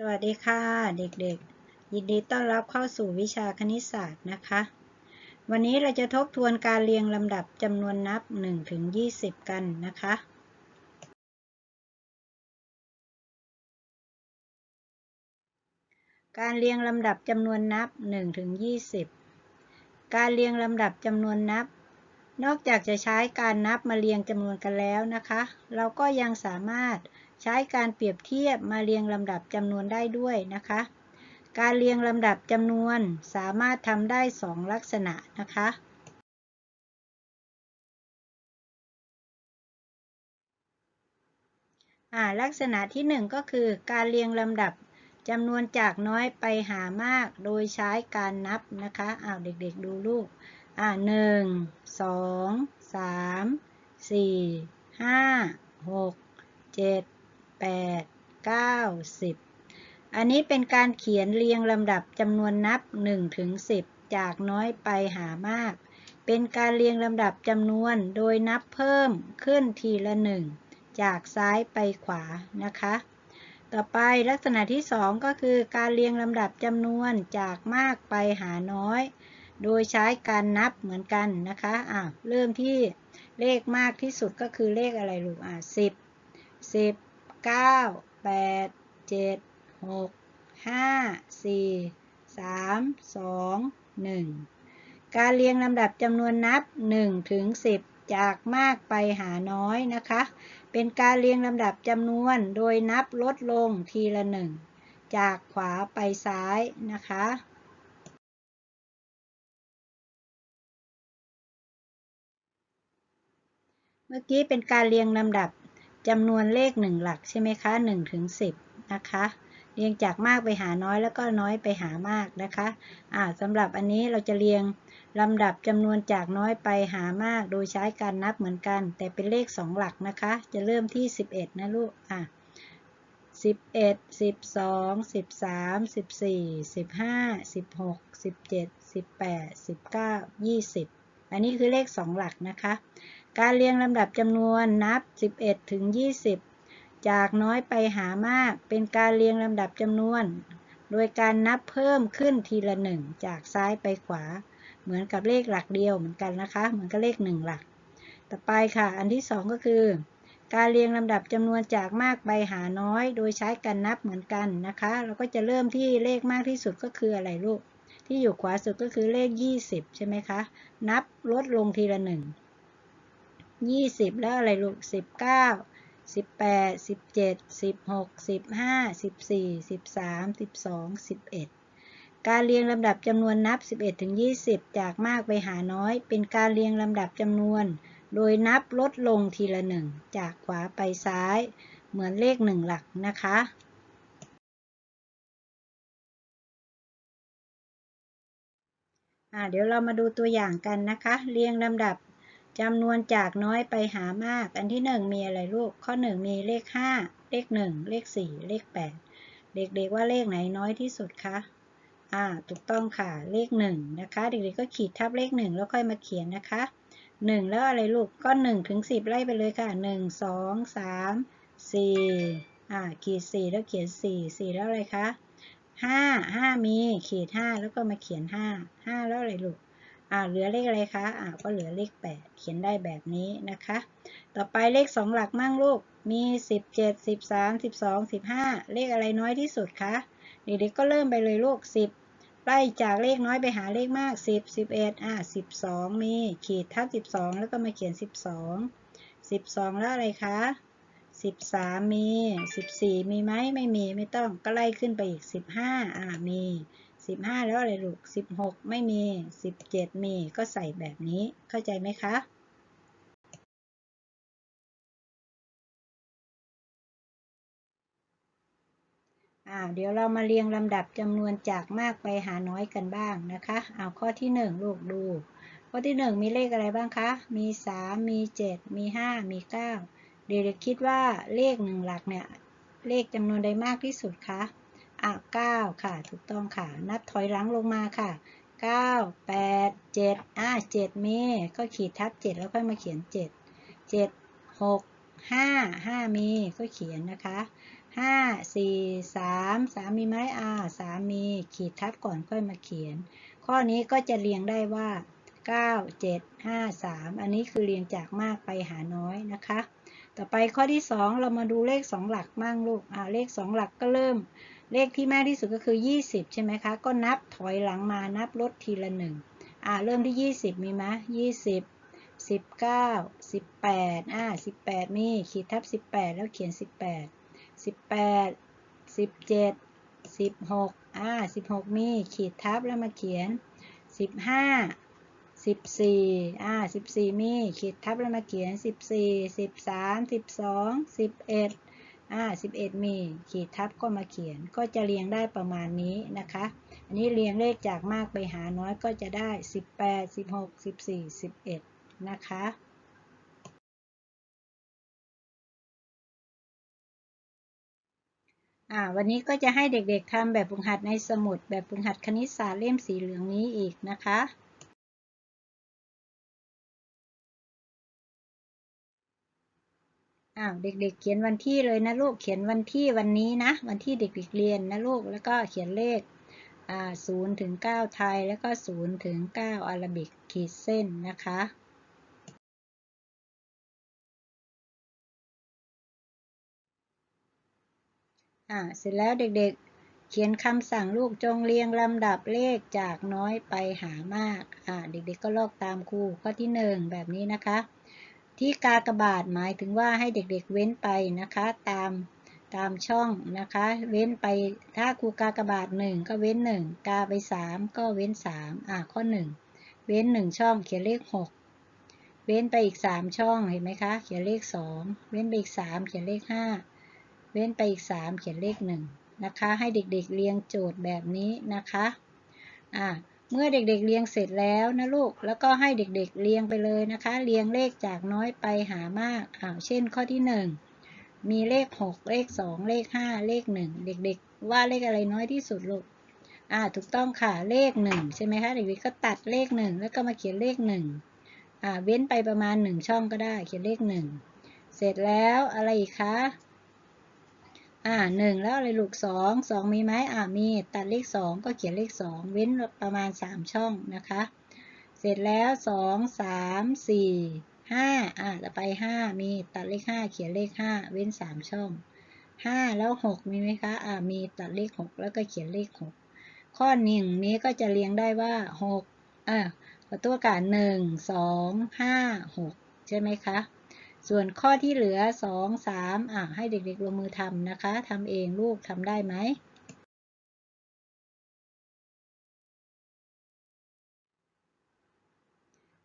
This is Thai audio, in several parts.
สวัสดีค่ะ เด็กๆ ยินดีต้อนรับเข้าสู่วิชาคณิตศาสตร์นะคะ วันนี้เราจะทบทวนการเรียงลำดับจำนวนนับ1ถึง20 กันนะคะ การเรียงลำดับจำนวนนับ1ถึง20 การเรียงลำดับจำนวนนับ นอกจากจะใช้การนับมาเรียงจำนวนกันแล้วนะคะ เราก็ยังสามารถ ใช้การเปรียบเทียบมาเรียงลำดับจำนวนได้ด้วยนะคะ การเรียงลำดับจำนวนสามารถทำได้ 2 ลักษณะนะคะ ลักษณะที่ 1 ก็คือการเรียงลำดับจำนวนจากน้อยไปหามากโดยใช้การนับนะคะอ้าวเด็กๆดูลูกอ่าหนึ่งสองสามสี่ห้าหกเจ็ด 8 9 10อันนี้เป็นการเขียนเรียงลำดับจำนวนนับ1ถึง10 จากน้อยไปหามาก เป็นการเรียงลำดับจำนวนโดยนับเพิ่มขึ้นทีละหนึ่งจากซ้ายไปขวานะคะ ต่อไปลักษณะที่ 2 ก็คือการเรียงลำดับจำนวนจากมากไปหาน้อย โดยใช้การนับเหมือนกันนะคะอะเริ่มที่เลขมากที่สุดก็คือเลขอะไรลูกอะ10 10 เก้าแปดเจ็ดหกห้าสี่สามสองหนึ่งการเรียงลำดับจำนวนนับ1ถึง10 จากมากไปหาน้อยนะคะ เป็นการเรียงลำดับจำนวนโดยนับลดลงทีละหนึ่งจากขวาไปซ้ายนะคะเมื่อกี้เป็นการเรียงลำดับ จำนวนเลขหนึ่งหลักใช่ไหมคะ1ถึง10 นะคะเรียงจากมากไปหาน้อยแล้วก็น้อยไปหามากนะคะอ่าสำหรับอันนี้เราจะเรียงลำดับจำนวนจากน้อยไปหามากโดยใช้การนับเหมือนกัน แต่เป็นเลข 2 หลักนะคะ จะเริ่มที่ 11 นะลูกอะ11 12 13 14 15 16 17 18 19 20 อันนี้คือเลข 2 หลักนะคะการเรียงลำดับจำนวนนับ 11 ถึง 20 จากน้อยไปหามาก เป็นการเรียงลำดับจำนวน โดยการนับเพิ่มขึ้นทีละหนึ่งจากซ้ายไปขวา เหมือนกับเลขหลักเดียวเหมือนกันนะคะ เหมือนกับเลขหนึ่งหลัก ต่อไปค่ะ อันที่สองก็คือ การเรียงลำดับจำนวนจากมากไปหาน้อย โดยใช้การนับเหมือนกันนะคะ เราก็จะเริ่มที่เลขมากที่สุดก็คืออะไรลูก ที่อยู่ขวาสุดก็คือเลข 20 ใช่ไหมคะ นับลดลงทีละหนึ่ง ยี่สิบแล้วอะไรลูกสิบเก้าสิบแปดสิบเจ็ดสิบหกสิบห้าสิบสี่สิบสามสิบสองสิบเอ็ดการเรียงลำดับจำนวนนับ 11ถึง20 จากมากไปหาน้อย เป็นการเรียงลำดับจำนวน โดยนับลดลงทีละหนึ่งจากขวาไปซ้าย เหมือนเลขหนึ่งหลักนะคะเดี๋ยวเรามาดูตัวอย่างกันนะคะ เรียงลำดับ จำนวนจากน้อยไปหามาก อันที่หนึ่งมีอะไรลูก ข้อหนึ่งมีเลขห้าเลขหนึ่งเลขสี่เลขแปดเด็กๆว่าเลขไหนน้อยที่สุดคะอ่าถูกต้องค่ะเลขหนึ่งนะคะ เด็กๆก็ขีดทับเลขหนึ่งแล้วค่อยมาเขียนนะคะหนึ่งแล้วอะไรลูกก็หนึ่งถึงสิบไล่ไปเลยค่ะหนึ่งสองสามสี่อ่าขีดสี่แล้วเขียนสี่สี่แล้วอะไรคะห้าห้ามีขีดห้าแล้วก็มาเขียนห้าห้าแล้วอะไรลูก อ่าเหลือเลขอะไรคะอ่าก็เหลือเลข 8 เขียนได้แบบนี้นะคะ ต่อไปเลข 2 หลักมั่งลูก มี 17 13 12 15 เลขอะไรน้อยที่สุดคะ เด็กๆก็เริ่มไปเลยลูก 10 ไล่จากเลขน้อยไปหาเลขมาก 10 11อ่า12 มีขีดทับ12 แล้วก็มาเขียน 12 12 แล้วอะไรคะ13 มี 14 มีไหมไม่มีไม่ต้องก็ไล่ขึ้นไปอีก 15 อ่ามี สิบห้าแล้วอะไรลูกสิบหกไม่มีสิบเจ็ดมีก็ใส่แบบนี้เข้าใจไหมคะเดี๋ยวเรามาเรียงลำดับจำนวนจากมากไปหาน้อยกันบ้างนะคะ เอาข้อที่หนึ่งลูกดู ข้อที่หนึ่งมีเลขอะไรบ้างคะ มีสามมีเจ็ดมีห้ามีเก้าเด็กๆคิดว่าเลขหนึ่งหลักเนี่ย เลขจำนวนใดมากที่สุดคะ อะ9ค่ะ ถูกต้องค่ะ นับถอยหลังลงมาค่ะ 9 8 7 อะ7เมก็ขีดทับ 7 แล้วค่อยมาเขียน 7 7 6 5 5มีก็เขียนนะคะห้าสี่สามสามมีไหมอ่าสามมีขีดทับก่อนค่อยมาเขียน ข้อนี้ก็จะเรียงได้ว่าเก้าเจ็ดห้าสามอันนี้คือเรียงจากมากไปหาน้อยนะคะ ต่อไปข้อที่สองเรามาดูเลขสองหลักมั่งลูกอ่าเลขสองหลักก็เริ่ม เลขที่มากที่สุดก็คือ 20 ใช่ไหมคะ ก็นับถอยหลังมานับลดทีละหนึ่งอ่าเริ่มที่ 20 มีไหมยี่สิบสิบเก้าสิบแปดอ่าสิบแปดมีขีดทับสิบแปดแล้วเขียนสิบแปดสิบแปดสิบเจ็ดสิบหกอ่าสิบหกมีขีดทับแล้วมาเขียนสิบห้าสิบสี่อ่าสิบสี่มีขีดทับแล้วมาเขียนสิบสี่สิบสามสิบสองสิบเอ็ด อ่าสิบเอ็ดมีขีดทับก็มาเขียนก็จะเรียงได้ประมาณนี้นะคะ อันนี้เรียงเลขจากมากไปหาน้อยก็จะได้สิบแปดสิบหกสิบสี่สิบเอ็ดนะคะอ่าวันนี้ก็จะให้เด็กๆทำแบบฝึกหัดในสมุด แบบฝึกหัดคณิตศาสตร์เล่มสีเหลืองนี้อีกนะคะ อ้าวเด็กๆ เขียนวันที่เลยนะลูกเขียนวันที่วันนี้นะ วันที่เด็กๆเรียนนะลูกแล้วก็เขียนเลขอ่าศูนย์ถึงเก้าไทยแล้วก็ศูนย์ถึงเก้าอารบิกขีดเส้นนะคะอ่าเสร็จแล้วเด็กๆ เขียนคำสั่งลูกจงเรียงลำดับเลขจากน้อยไปหามากอ่าเด็กๆ ก็ลอกตามครูข้อที่หนึ่งแบบนี้นะคะ ที่กากบาทหมายถึงว่าให้เด็กๆเว้นไปนะคะตามตามช่องนะคะ เว้นไปถ้าครูกากบาทหนึ่งก็เว้นหนึ่งกาไปสามก็เว้นสามอ่าข้อหนึ่งเว้นหนึ่งช่องเขียนเลขหกเว้นไปอีกสามช่องเห็นไหมคะ เขียนเลขสองเว้นไปอีกสามเขียนเลขห้าเว้นไปอีก 3 เขียนเลข 1 นะคะ ให้เด็กๆเรียงโจทย์แบบนี้นะคะอ่า เมื่อเด็กๆเรียงเสร็จแล้วนะลูก แล้วก็ให้เด็กๆเรียงไปเลยนะคะ เรียงเลขจากน้อยไปหามากอ้าวเช่นข้อที่ 1 มีเลข 6 เลข 2 เลข 5 เลข 1 เด็กๆ ว่าเลขอะไรน้อยที่สุดลูก อ่าถูกต้องค่ะ เลข 1 ใช่ไหมคะ เด็กๆ ก็ตัดเลข 1 แล้วก็มาเขียนเลข 1 อ่า เว้นไปประมาณ 1 ช่องก็ได้ เขียนเลข 1 เสร็จแล้วอะไรอีกคะ อ่าหนึ่งแล้วอะไรลูกสองสองมีไหมอ่ามี ตัดเลขสองก็เขียนเลขสองเว้นประมาณสามช่องนะคะ เสร็จแล้วสองสามสี่ห้าอ่าต่อไปห้ามีตัดเลขห้าเขียนเลขห้าเว้นสามช่องห้าแล้วหกมีไหมคะอ่ามีตัดเลขหกแล้วก็เขียนเลขหกข้อหนึ่งนี้ก็จะเรียงได้ว่าหกอ่าตัวการหนึ่งสองห้าหกใช่ไหมคะ ส่วนข้อที่เหลือ 2 3อะให้เด็กๆลงมือทำนะคะทำเองลูกทำได้ไหม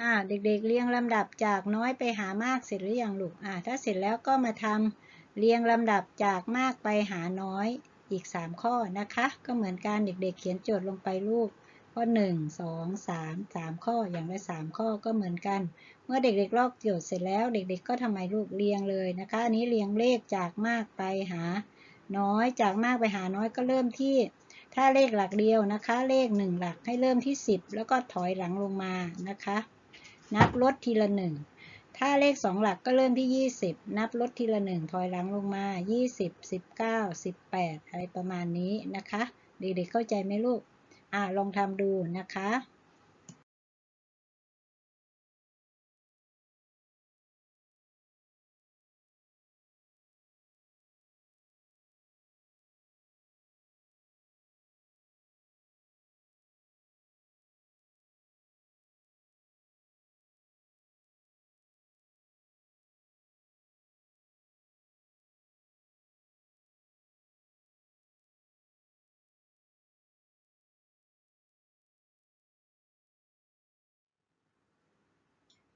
อ่าเด็กๆเรียงลำดับจากน้อยไปหามากเสร็จหรือยังลูกอ่าถ้าเสร็จแล้วก็มาทำเรียงลำดับจากมากไปหาน้อยอีก 3 ข้อนะคะ ก็เหมือนกันเด็กๆเขียนโจทย์ลงไปลูก ข้อ 1 2 3 3 ข้ออย่างละ3ข้อก็เหมือนกัน เมื่อเด็กๆลอกโจทย์เสร็จแล้วเด็กๆ ก็ทำไมลูกเรียงเลยนะคะอันนี้เรียงเลขจากมากไปหา น้อยจากมากไปหาน้อยก็เริ่มที่ ถ้าเลขหลักเดียวนะคะ เลข 1 หลักให้เริ่มที่ 10 แล้วก็ถอยหลังลงมานะคะ นับลดทีละ 1ถ้าเลข 2 หลักก็เริ่มที่ 20 นับลดทีละ 1 ถอยหลังลงมา 20 19 18 อะไรประมาณนี้นะคะ เด็กๆเข้าใจไหมลูก อ่าลองทำดูนะคะ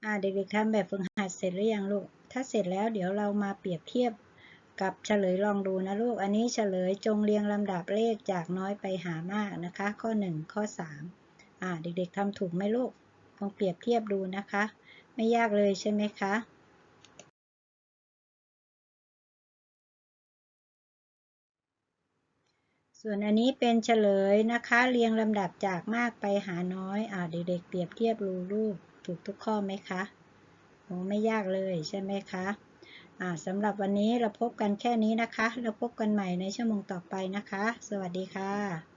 อ่าเด็กๆทำแบบฝึกหัดเสร็จหรือยังลูก ถ้าเสร็จแล้วเดี๋ยวเรามาเปรียบเทียบกับเฉลยลองดูนะลูก อันนี้เฉลยจงเรียงลำดับเลขจากน้อยไปหามากนะคะ ข้อ 1 ข้อ 3 อ่าเด็กๆทำถูกไหมลูก ลองเปรียบเทียบดูนะคะ ไม่ยากเลยใช่ไหมคะส่วนอันนี้เป็นเฉลยนะคะ เรียงลำดับจากมากไปหาน้อย อ่าเด็กๆเปรียบเทียบดูรูป ถูกทุกข้อไหมคะโอ้ไม่ยากเลยใช่ไหมคะอ่าสำหรับวันนี้เราพบกันแค่นี้นะคะ เราพบกันใหม่ในชั่วโมงต่อไปนะคะ สวัสดีค่ะ